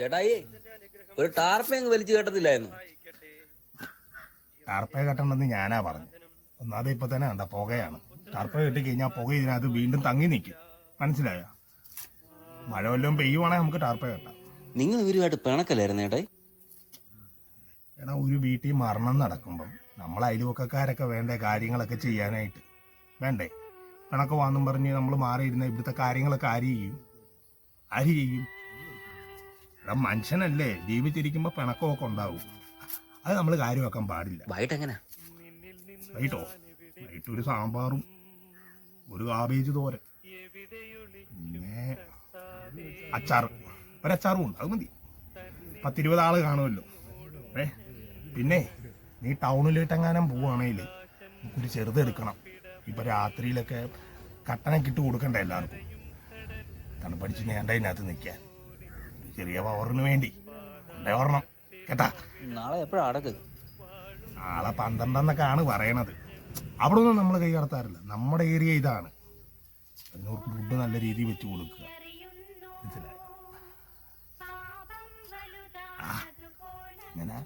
ചേട്ടായി ഒരു ടാർപ്പ അങ്ങ് വലിച്ചു കേട്ടത്തില്ലായിരുന്നു. ടാർപ്പ കെട്ടണമെന്ന് ഞാനാ പറഞ്ഞു ഒന്നാമത് ഇപ്പൊ തന്നെ കണ്ട പുകയാണ്. ടാർപ്പ കെട്ടി കഴിഞ്ഞാൽ പുക ഇതിനകത്ത് വീണ്ടും തങ്ങി നിൽക്കും മനസ്സിലായോ? മഴ വല്ലതും പെയ്യുവാണെങ്കിൽ നമുക്ക് ടാർപ്പ കെട്ടാം. നിങ്ങൾ ഇവരുമായിട്ട് പിണക്കല്ലായിരുന്നു ചേട്ടായി എടാ ഒരു വീട്ടിൽ മരണം നടക്കുമ്പം നമ്മൾ അയൽവക്കക്കാരൊക്കെ വേണ്ട കാര്യങ്ങളൊക്കെ ചെയ്യാനായിട്ട്? വേണ്ടേ? കണക്ക് വാന്നും പറഞ്ഞ് നമ്മൾ മാറിയിരുന്ന ഇവിടുത്തെ കാര്യങ്ങളൊക്കെ ആര് ചെയ്യും. ആര് ചെയ്യും. എടാ മനുഷ്യനല്ലേ? ജീവിച്ചിരിക്കുമ്പോൾ പിണക്കമൊക്കെ ഉണ്ടാവും. അത് നമ്മൾ കാര്യമാക്കാൻ പാടില്ല. വൈകിട്ട് എങ്ങനെ വൈകിട്ടോ? വൈകിട്ട് ഒരു സാമ്പാറും ഒരു കാബേജ് തോരൻ പിന്നെ അച്ചാർ ഒരച്ചാറും ഉണ്ട് അത് മതി. പത്തിരുപത് ആൾ കാണുമല്ലോ. ഏ? പിന്നെ നീ ടൗണിലിട്ടെങ്ങാനും പോവുകയാണെങ്കിൽ നമുക്കൊരു ചെറുതെടുക്കണം ഇപ്പൊ രാത്രിയിലൊക്കെ കട്ടനൊക്കെ ഇട്ട് കൊടുക്കണ്ട എല്ലാവർക്കും? തണുപ്പടിച്ച് നേണ്ട അതിനകത്ത് നിൽക്കാൻ. ചെറിയ പവറിന് വേണ്ടി. കൊണ്ടേ ഓർണം കേട്ടാ? നാളെ എപ്പോഴാ അടക്ക്? നാളെ പന്ത്രണ്ടെന്നൊക്കെയാണ് പറയണത്. അവിടെ ഒന്നും നമ്മൾ കൈ കടത്താറില്ല. നമ്മുടെ ഏരിയ ഇതാണ്. അതിനവർക്ക് ഫുഡ് നല്ല രീതിയിൽ വെച്ച് കൊടുക്കുക. മനസ്സിലായി? ആ ഇങ്ങനെ